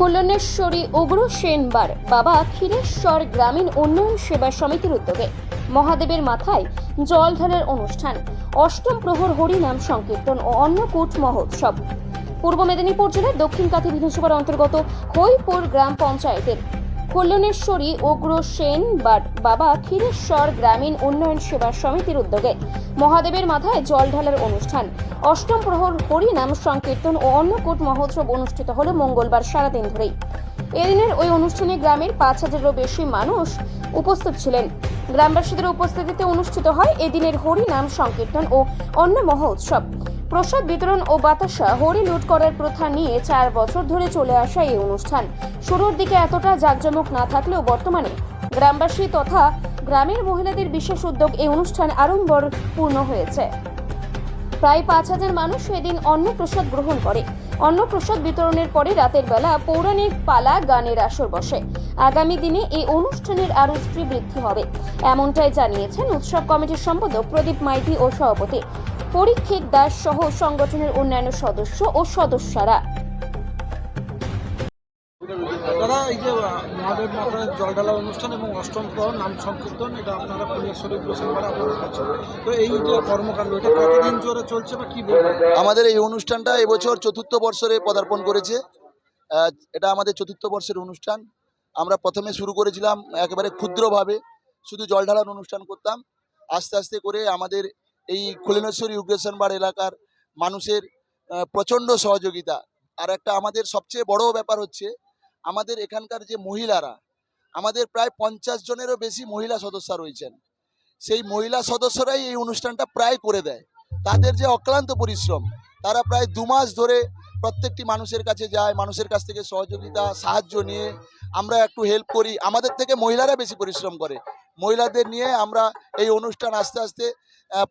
কল্যাণেশ্বরী উগ্র সেনবার বাবা ক্ষীরেশ্বর গ্রামীণ উন্নয়ন সেবা সমিতির উদ্যোগে মহাদেবের মাথায় জল অনুষ্ঠান। অষ্টম প্রহর হরিনাম সংকীর্তন ও অন্নকূট মহোৎসব। পূর্ব মেদিনীপুর জেলার দক্ষিণ কাঁথি বিধানসভার অন্তর্গত হইপুর গ্রাম পঞ্চায়েতের কল্যাণেশ্বরী উগ্র সেন বাবা ক্ষীরেশ্বর গ্রামীণ উন্নয়ন সেবা সমিতির উদ্যোগে মহাদেবের মাথায় জল ঢালার অনুষ্ঠান। অষ্টম প্রহর হরিনাম সংকীর্তন ও অন্নকূট মহোৎসব অনুষ্ঠিত হলো মঙ্গলবার সারাদিন ধরেই। এদিনের ওই অনুষ্ঠানে গ্রামের পাঁচ হাজারেরও বেশি মানুষ উপস্থিত ছিলেন। গ্রামবাসীদের উপস্থিতিতে অনুষ্ঠিত হয় এদিনের হরিনাম সংকীর্তন ও অন্ন মহোৎসব। প্রসাদ বিতরণ ও বাতাসা হরি লুট করার প্রথা নিয়ে চার বছর ধরে চলে আসা এই অনুষ্ঠান। শুরুর দিকে এতটা জাঁকজমক না থাকলেও বর্তমানে গ্রামবাসী তথা গ্রামের মহিলাদের বিশেষ উদ্যোগ এই অনুষ্ঠান আড়ম্বর পূর্ণ হয়েছে। প্রায় পাঁচ হাজার মানুষ এদিন অন্নপ্রসাদ গ্রহণ করে। অন্নপ্রসাদ বিতরণের পরে রাতের বেলা পৌরাণিক পালা গানের আসর বসে। আগামী দিনে এই অনুষ্ঠানের আরও বৃদ্ধি হবে। এমনটাই জানিয়েছেন উৎসব কমিটির সম্পাদক প্রদীপ মাইতি ও সভাপতি। পরীক্ষিত দাস সহ সংগঠনের অন্যান্য সদস্য ও সদস্যরা। দাদা এই যে মহাদেব মাতার জল ঢালা অনুষ্ঠান এবং অষ্টম প্রহর নাম সংকীর্তন এটা আপনারা ফুলেশ্বরী প্রসঙ্গে আপনারা করছেন তো এই যে কর্মকাণ্ড এটা কতদিন ধরে চলছে বা কি বলবেন? আমাদের এই অনুষ্ঠানটা এবছর চতুর্থ বর্ষরে পদার্পণ করেছে। এটা আমাদের চতুর্থ বর্ষের অনুষ্ঠান। আমরা প্রথমে শুরু করেছিলাম একেবারে ক্ষুদ্রভাবে শুধু জল ঢালার অনুষ্ঠান করতাম। আস্তে আস্তে করে আমাদের এই খুলেনেশ্বরী উগ্রেশনবার এলাকার মানুষের প্রচণ্ড সহযোগিতা। আর একটা আমাদের সবচেয়ে বড় ব্যাপার হচ্ছে, আমাদের এখানকার যে মহিলারা, আমাদের প্রায় পঞ্চাশ জনেরও বেশি মহিলা সদস্য রয়েছেন। সেই মহিলা সদস্যরাই এই অনুষ্ঠানটা প্রায় করে দেয়। তাদের যে অক্লান্ত পরিশ্রম, তারা প্রায় দু মাস ধরে প্রত্যেকটি মানুষের কাছে যায়, মানুষের কাছ থেকে সহযোগিতা, সাহায্য নিয়ে আমরা একটু হেল্প করি। আমাদের থেকে মহিলারা বেশি পরিশ্রম করে। মহিলাদের নিয়ে আমরা এই অনুষ্ঠান আস্তে আস্তে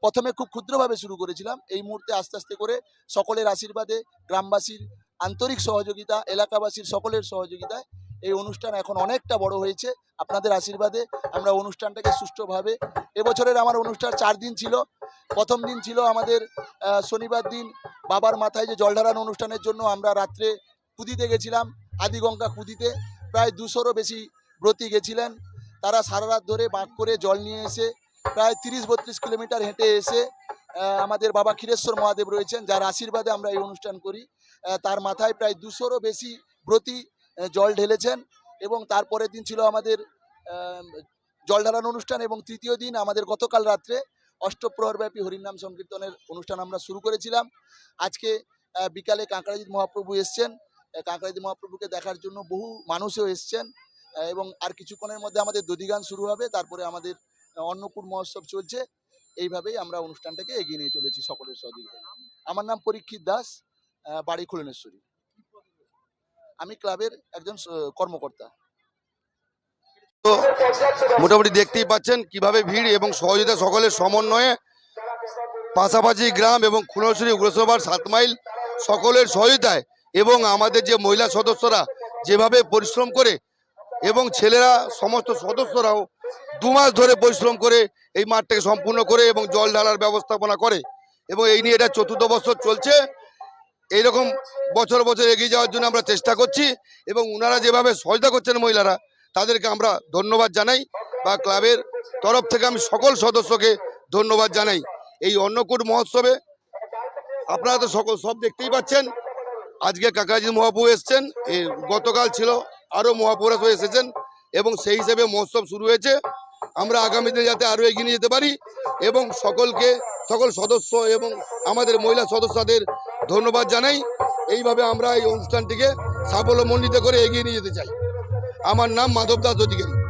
প্রথমে খুব ক্ষুদ্রভাবে শুরু করেছিলাম। এই মুহূর্তে আস্তে আস্তে করে সকলের আশীর্বাদে গ্রামবাসীর আন্তরিক সহযোগিতা, এলাকাবাসীর সকলের সহযোগিতায় এই অনুষ্ঠান এখন অনেকটা বড় হয়েছে। আপনাদের আশীর্বাদে আমরা অনুষ্ঠানটাকে সুষ্ঠুভাবে, এবছরের আমার অনুষ্ঠান চার দিন ছিল। প্রথম দিন ছিল আমাদের শনিবার দিন বাবার মাথায় যে জল ঢালানো অনুষ্ঠানের জন্য আমরা রাত্রে কুদিতে গেছিলাম, আদিগঙ্গা কুদিতে। প্রায় দুশোরও বেশি ব্রতী গেছিলেন। তারা সারা রাত ধরে বাঁক করে জল নিয়ে এসে, প্রায় তিরিশ বত্রিশ কিলোমিটার হেঁটে এসে আমাদের বাবা ক্ষীরেশ্বর মহাদেব রয়েছেন, যার আশীর্বাদে আমরা এই অনুষ্ঠান করি। তার মাথায় প্রায় দুশোরও বেশি ব্রতী জল ঢেলেছেন এবং তারপরের দিন ছিল আমাদের জল ঢালানো অনুষ্ঠান এবং তৃতীয় দিন আমাদের গতকাল রাত্রে অষ্টপ্রহরব্যাপী হরিনাম সংকীর্তনের অনুষ্ঠান আমরা শুরু করেছিলাম। আজকে বিকালে কাঁকড়াজিৎ মহাপ্রভু এসছেন। কাঁকড়াজিৎ মহাপ্রভুকে দেখার জন্য বহু মানুষও এসছেন। এবং আর কিছুক্ষণের মধ্যে আমাদের দধিগান শুরু হবে, তারপরে আমাদের অন্নকূট মহোৎসব চলছে। এইভাবেই আমরা অনুষ্ঠানটাকে এগিয়ে নিয়ে চলেছি সকলের সহযোগিতায় আমার নাম পরীক্ষিত দাস বাড়ি খুলনেশ্বরী। আমি ক্লাবের একজন কর্মকর্তা। তো মোটামুটি দেখতেই পাচ্ছেন কীভাবে ভিড় এবং সহযোগিতা সকলের সমন্বয়ে পাশাপাশি গ্রাম এবং খুনশ্রী উগ্রসভার সাত মাইল সকলের সহযোগিতায় এবং আমাদের যে মহিলা সদস্যরা যেভাবে পরিশ্রম করে এবং ছেলেরা, সমস্ত সদস্যরাও দু মাস ধরে পরিশ্রম করে এই মাঠটাকে সম্পূর্ণ করে এবং জল ঢালার ব্যবস্থাপনা করে এবং এই নিয়ে এটা চতুর্থ বছর চলছে। এইরকম বছর বছর এগিয়ে যাওয়ার জন্য আমরা চেষ্টা করছি এবং ওনারা যেভাবে সহযোগিতা করছেন মহিলারা, তাদেরকে আমরা ধন্যবাদ জানাই বা ক্লাবের তরফ থেকে আমি সকল সদস্যকে ধন্যবাদ জানাই। এই অন্নকূট মহোৎসবে আপনারা তো সকল সব দেখতেই পাচ্ছেন। আজকে কাকাজি মহাপু এসছেন গতকাল ছিল আরও হয়ে এসেছেন এবং সেই হিসেবে মহোৎসব শুরু হয়েছে। আমরা আগামী দিনে যাতে আরও এগিয়ে নিয়ে যেতে পারি এবং সকলকে, সকল সদস্য এবং আমাদের মহিলা সদস্যদের ধন্যবাদ জানাই। এইভাবে আমরা এই অনুষ্ঠানটিকে সাফল্যমণ্ডিত করে এগিয়ে নিয়ে যেতে চাই। আমার নাম মাধব দাস অধিকারী।